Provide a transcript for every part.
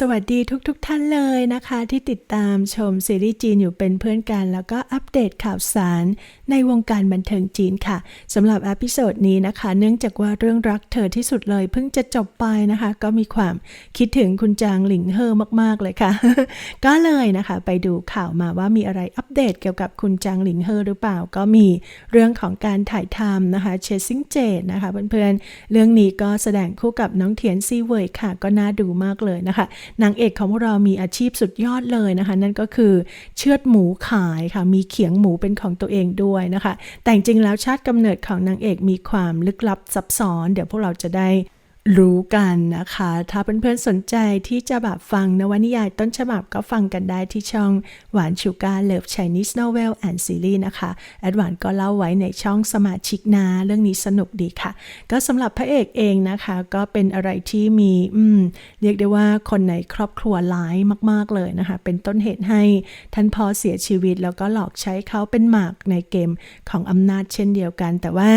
สวัสดีทุกๆทท่านเลยนะคะ ที่ติดตามชมซีรีส์จีนอยู่เป็นเพื่อนกัน แล้วก็อัปเดตข่าวสารในวงการบันเทิงจีนค่ะสำหรับอพิโซดนี้นะคะ เนื่องจากว่าเรื่องรักเธอที่สุดเลย เพิ่งจะจบไปนะคะ ก็มีความคิดถึงคุณจางหลิงเฮอมากๆเลยค่ะ ก็เลยนะคะ ไปดูข่าวมาว่ามีอะไรอัปเดตเกี่ยวกับคุณจางหลิงเฮอหรือเปล่า ก็มีเรื่องของการถ่ายทำนะคะเชสซิงเจดนะคะเพื่อนๆเรื่องนี้ก็แสดงคู่กับน้องเทียนซีเวยค่ะ ก็น่าดูมากเลยนะคะนางเอกของพวกเรามีอาชีพสุดยอดเลยนะคะ นั่นก็คือเชือดหมูขายค่ะ มีเขียงหมูเป็นของตัวเองด้วยนะคะ แต่จริงๆแล้วชาติกำเนิดของนางเอกมีความลึกลับซับซ้อน เดี๋ยวพวกเราจะได้ รู้กันนะคะ ถ้าเพื่อนๆสนใจที่จะแบบฟังนวนิยายต้นฉบับก็ฟังกันได้ที่ช่องหวานชูการเลิฟ Chinese Novel and Series นะคะแอดวานก็เล่าไว้ในช่องสมาชิกนาเรื่องนี้สนุกดีค่ะ ก็สำหรับพระเอกเองนะคะ ก็เป็นอะไรที่มีอืมเรียกได้ว่าคนในครอบครัวร้ายมาก ๆเลยนะคะ เป็นต้นเหตุให้ท่านพ่อเสียชีวิต แล้วก็หลอกใช้เขาเป็นหมากในเกมของอำนาจเช่นเดียวกัน แต่ว่า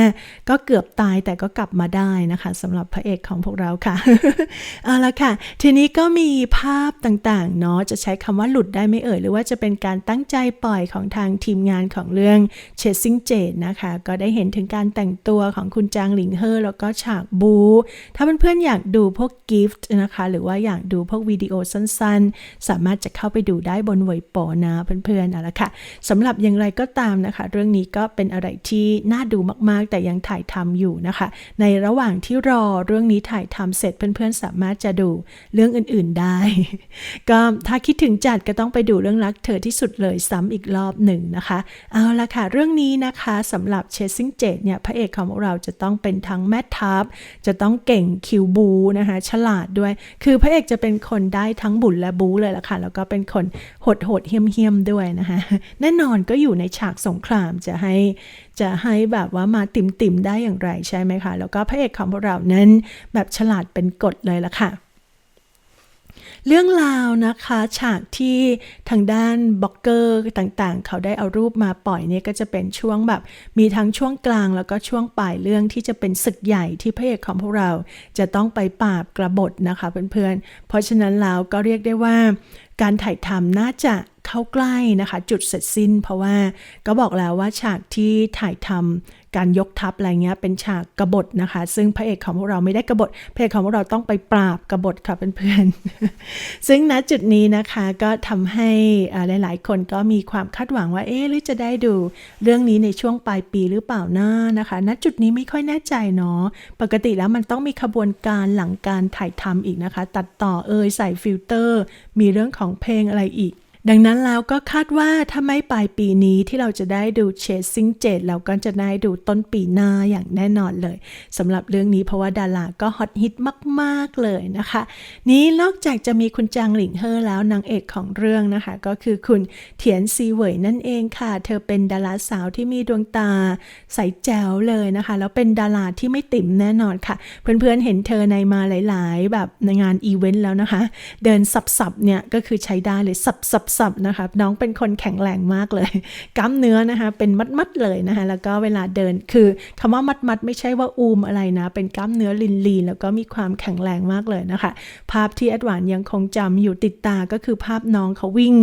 ก็เกือบตายแต่ก็กลับมาได้นะคะสำหรับพระเอกของพวกเราค่ะ เอาละค่ะ ทีนี้ก็มีภาพต่างๆเนาะ จะใช้คำว่าหลุดได้ไม่เอ่ย หรือว่าจะเป็นการตั้งใจปล่อยของทางทีมงานของเรื่อง Chasing Jade นะคะ ก็ได้เห็นถึงการแต่งตัวของคุณจางหลิงเฮอแล้วก็ฉากบู ถ้าเพื่อนๆอยากดูพวกกิฟต์นะคะ หรือว่าอยากดูพวกวิดีโอสั้นๆ สามารถจะเข้าไปดูได้บนเว็บปอนะเพื่อนๆเอาละค่ะสำหรับอย่างไรก็ตามนะคะ เรื่องนี้ก็เป็นอะไรที่น่าดูมากๆ แต่ยังถ่ายทำอยู่นะคะ ในระหว่างที่รอเรื่องนี้ถ่ายทำเสร็จเพื่อนๆ สามารถจะดูเรื่องอื่นๆได้ ก็ถ้าคิดถึงจัดก็ต้องไปดูเรื่องรักเธอที่สุดเลยซ้ำอีกรอบหนึ่งนะคะ เอาละค่ะ เรื่องนี้นะคะสำหรับเชสซิงเจดเนี่ยพระเอกของเราจะต้องเป็นทั้งแม่ทัพ จะต้องเก่งคิวบูนะคะฉลาดด้วย คือพระเอกจะเป็นคนได้ทั้งบุญและบูเลยละค่ะ แล้วก็เป็นคนโหดโหดเฮี้ยมเฮียมด้วยนะคะแน่นอนก็อยู่ในฉากสงครามจะให้ จะให้แบบว่ามาติ่มติมได้อย่างไรใช่ไหมคะ แล้วก็พระเอกของพวกเรานั้นแบบฉลาดเป็นกฎเลยละค่ะเรื่องราวนะคะฉากที่ทางด้านบล็อกเกอร์ต่างๆ เขาได้เอารูปมาปล่อยเนี่ยก็จะเป็นช่วงแบบมีทั้งช่วงกลางแล้วก็ช่วงปลายเรื่องที่จะเป็นศึกใหญ่ที่พระเอกของพวกเราจะต้องไปปราบกระบฏนะคะเพื่อนๆ เพราะฉะนั้นแล้วก็เรียกได้ว่าการถ่ายทำน่าจะ เข้าใกล้นะคะ จุดเสร็จสิ้น เพราะว่าก็บอกแล้วว่าฉากที่ถ่ายทำการยกทัพอะไรเงี้ยเป็นฉากกบฏนะคะ ซึ่งพระเอกของพวกเราไม่ได้กบฏพระเอกของพวกเราต้องไปปราบกบฏค่ะเพื่อนๆซึ่งณจุดนี้นะคะก็ทำให้หลายๆ คนก็มีความคาดหวังว่าเอ๊หรือจะได้ดูเรื่องนี้ในช่วงปลายปีหรือเปล่านะนะคะ ณจุดนี้ไม่ค่อยแน่ใจเนาะปกติแล้วมันต้องมีขบวนการหลังการถ่ายทำอีกนะคะ ตัดต่อเอยใส่ฟิลเตอร์ มีเรื่องของเพลงอะไรอีก ดังนั้นแล้วก็คาดว่าถ้าไม่ปลายปีนี้ที่เราจะได้ดูเชสซิงเจดเราก็จะได้ดูต้นปีหน้าอย่างแน่นอนเลยสำหรับเรื่องนี้เพราะว่าดาราก็ฮอตฮิตมาก ๆ เลยนะคะ นี้นอกจากจะมีคุณจางหลิงเฮอแล้วนางเอกของเรื่องนะคะ ก็คือคุณเถียนซีเหวยนั่นเองค่ะ เธอเป็นดาราสาวที่มีดวงตาใสแจ๋วเลยนะคะ แล้วเป็นดาราที่ไม่ติ่มแน่นอนค่ะ เพื่อนๆเห็นเธอในมาหลาย ๆ แบบในงานอีเวนต์แล้วนะคะ เดินสับๆเนี่ยก็คือใช้ได้เลยสับสับนะคะน้องเป็นคนแข็งแรงมากเลยกล้ามเนื้อนะคะ เป็นมัดๆเลยนะคะ แล้วก็เวลาเดินคือคำว่ามัดๆไม่ใช่ว่าอูมอะไรนะ เป็นกล้ามเนื้อลีนๆแล้วก็มีความแข็งแรงมากเลยนะคะ ภาพที่แอดวานยังคงจำอยู่ติดตาก็คือภาพน้องเขาวิ่ง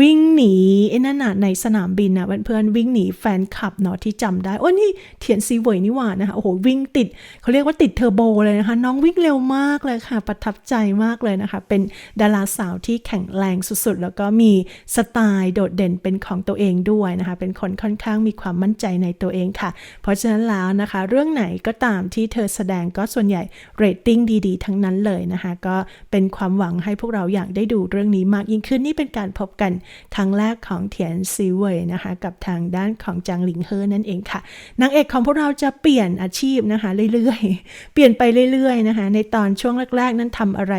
วิ่งหนีไอ้นั่นน่ะในสนามบินนะเพื่อนๆวิ่งหนีแฟนคลับเนาะที่จำได้โอ้นี่เทียนซีเวยนี่หว่านะคะโอ้โหวิ่งติดเขาเรียกว่าติดเทอร์โบเลยนะคะ น้องวิ่งเร็วมากเลยค่ะ ประทับใจมากเลยนะคะ เป็นดาราสาวที่แข็งแรงสุดๆ แล้วก็มีสไตล์โดดเด่นเป็นของตัวเองด้วยนะคะ เป็นคนค่อนข้างมีความมั่นใจในตัวเองค่ะ เพราะฉะนั้นแล้วนะคะ เรื่องไหนก็ตามที่เธอแสดงก็ส่วนใหญ่เรตติ้งดีๆ ทั้งนั้นเลยนะคะ ก็เป็นความหวังให้พวกเราอยากได้ดูเรื่องนี้มากยิ่งขึ้นนี่เป็นการพบกันครั้งแรกของเทียนซีเวยนะคะกับทางด้านของจางหลิงเฮอนั่นเองค่ะนางเอกของพวกเราจะเปลี่ยนอาชีพนะคะเรื่อยๆ เปลี่ยนไปเรื่อยๆนะคะในตอนช่วงแรกๆ นั้นทำอะไร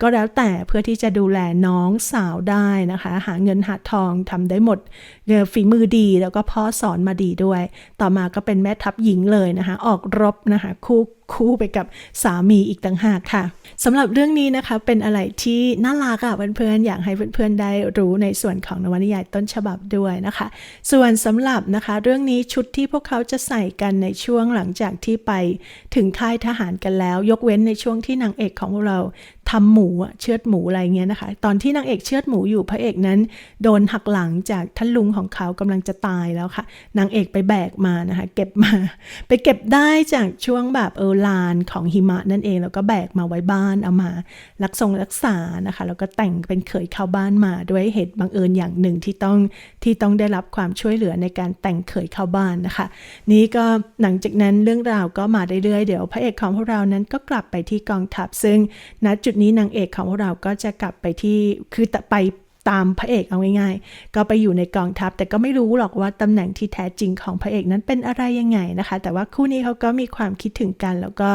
ก็แล้วแต่เพื่อที่จะดูแลน้องสาวได้นะคะ หาเงินหาทองทำได้หมด ฝีมือดีแล้วก็พ่อสอนมาดีด้วย ต่อมาก็เป็นแม่ทัพหญิงเลยนะคะ ออกรบนะคะคู่คู่ไปกับสามีอีกต่างหากค่ะสำหรับเรื่องนี้นะคะเป็นอะไรที่น่ารักอะเพื่อนๆอยากให้เพื่อนๆได้รู้ในส่วนของนวนิยายต้นฉบับด้วยนะคะ ส่วนสำหรับนะคะ เรื่องนี้ชุดที่พวกเขาจะใส่กันในช่วงหลังจากที่ไปถึงค่ายทหารกันแล้ว ยกเว้นในช่วงที่นางเอกของเราทำหมูเชือดหมูอะไรเงี้ยนะคะ ตอนที่นางเอกเชือดหมูอยู่พระเอกนั้น โดนหักหลังจากท่านลุงของเขากำลังจะตายแล้วค่ะ นางเอกไปแบกมานะคะ เก็บมา ไปเก็บได้จากช่วงแบบเออลานของหิมะนั่นเอง แล้วก็แบกมาไว้บ้านเอามารักทรงรักษานะคะ แล้วก็แต่งเป็นเขยเข้าบ้านมาด้วยเหตุบังเอิญอย่างหนึ่งที่ต้องที่ต้องได้รับความช่วยเหลือในการแต่งเขยเข้าบ้านนะคะ นี่ก็หลังจากนั้นเรื่องราวก็มาเรื่อยๆเดี๋ยวพระเอกของพวกเรานั้นก็กลับไปที่กองทัพซึ่งณจุดนี้นางเอกของพวกเราก็จะกลับไปที่คือไป ตามพระเอกเอาง่ายๆ ก็ไปอยู่ในกองทัพ แต่ก็ไม่รู้หรอกว่าตำแหน่งที่แท้จริงของพระเอกนั้นเป็นอะไรยังไงนะคะ แต่ว่าคู่นี้เขาก็มีความคิดถึงกัน แล้วก็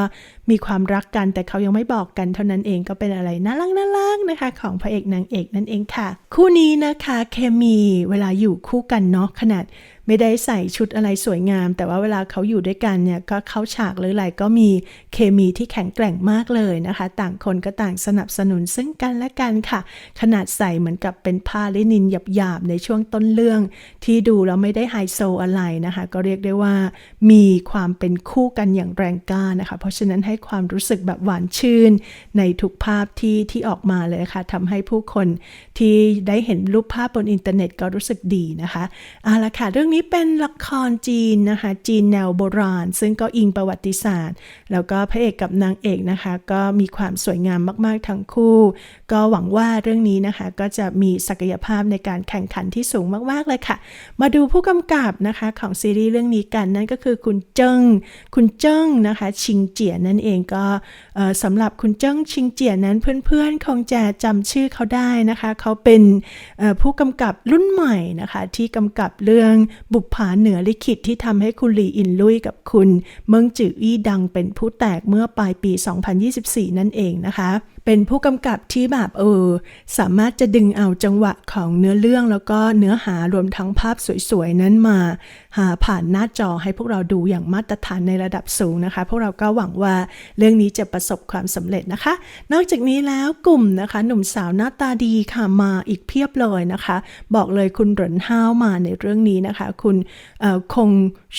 มีความรักกัน แต่เขายังไม่บอกกันเท่านั้นเองก็เป็นอะไรน่ารักน่ารักนะคะ ของพระเอกนางเอกนั่นเองค่ะ คู่นี้นะคะเคมีเวลาอยู่คู่กันเนาะขนาดไม่ได้ใส่ชุดอะไรสวยงาม แต่ว่าเวลาเขาอยู่ด้วยกันเนี่ยก็เข้าฉากหรืออะไรก็มีเคมีที่แข็งแกร่งมากเลยนะคะ ต่างคนก็ต่างสนับสนุนซึ่งกันและกันค่ะ ขนาดใส่เหมือนกับเป็นผ้าลินินหยาบๆในช่วงต้นเรื่อง ที่ดูแล้วไม่ได้ไฮโซอะไรนะคะ ก็เรียกได้ว่า มีความเป็นคู่กันอย่างแรงกล้านะคะ เพราะฉะนั้นให้ความรู้สึกแบบหวานชื่น ในทุกภาพที่ที่ออกมาเลยค่ะทำให้ผู้คนที่ได้เห็นรูปภาพบนอินเทอร์เน็ตก็รู้สึกดีนะคะเอาละค่ะเรื่องนี้เป็นละครจีนนะคะ จีนแนวโบราณ ซึ่งก็อิงประวัติศาสตร์ แล้วก็พระเอกกับนางเอกนะคะ ก็มีความสวยงามมาก ๆ ทั้งคู่ ก็หวังว่าเรื่องนี้นะคะก็จะมีศักยภาพในการแข่งขันที่สูงมาก ๆ เลยค่ะ มาดูผู้กำกับนะคะของซีรีส์เรื่องนี้กันนั่นก็คือคุณเจิ้ง คุณเจิ้งนะคะ ชิงเจียนั่นเองก็สำหรับคุณเจิ้งชิงเจียนั้นเพื่อนๆคงจะจำชื่อเขาได้นะคะ เขาเป็นผู้กำกับรุ่นใหม่นะคะที่กำกับเรื่อง บุปผาเหนือลิขิตที่ทำให้คุณหลีอินลุยกับคุณ เมิงจืออี้ดังเป็นผู้แตกเมื่อปลายปี 2024 นั่นเองนะคะเป็นผู้กำกับที่แบบเออ สามารถจะดึงเอาจังหวะของเนื้อเรื่องแล้วก็เนื้อหารวมทั้งภาพสวยๆ นั้นมา หาผ่านหน้าจอให้พวกเราดูอย่างมาตรฐานในระดับสูงนะคะ พวกเราก็หวังว่าเรื่องนี้จะประสบความสำเร็จนะคะ นอกจากนี้แล้วกลุ่มนะคะ หนุ่มสาวหน้าตาดีค่ะมาอีกเพียบเลยนะคะ บอกเลยคุณหรนห้าวมาในเรื่องนี้นะคะ คุณคง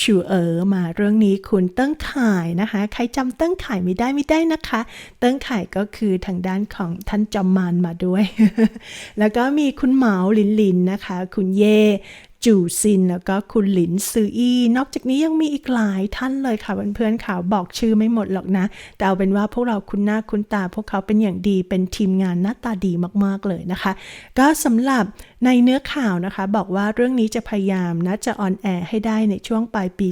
ชูเอ๋อมาเรื่องนี้คุณเติ้งข่ายนะคะ ใครจำเติ้งข่ายไม่ได้ไม่ได้นะคะ เติ้งข่ายก็คือทางางด้านของท่านจอมมานมาด้วย แล้วก็มีคุณเหมาหลินหลินนะคะ คุณเย่ จูซินแล้วก็คุณหลินซืออี้นอกจากนี้ยังมีอีกหลายท่านเลยค่ะเพื่อนๆข่าวบอกชื่อไม่หมดหรอกนะ แต่เอาเป็นว่าพวกเราคุ้นหน้าคุ้นตา พวกเขาเป็นอย่างดีเป็นทีมงานหน้าตาดีมากๆเลยนะคะ ก็สำหรับในเนื้อข่าวนะคะ บอกว่าเรื่องนี้จะพยายามนะจะออนแอร์ให้ได้ในช่วงปลายปี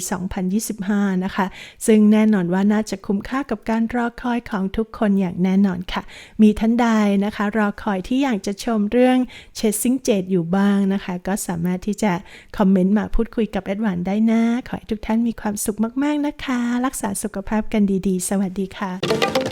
2025 นะคะ ซึ่งแน่นอนว่าน่าจะคุ้มค่ากับการรอคอยของทุกคนอย่างแน่นอนค่ะ มีท่านใดนะคะ รอคอยที่อยากจะชมเรื่อง Chasing Jade อยู่บ้างนะคะ ก็สามารถที่จะคอมเมนต์มาพูดคุยกับแอดวานได้นะ ขอให้ทุกท่านมีความสุขมาก ๆ นะคะ รักษาสุขภาพกันดีๆ สวัสดีค่ะ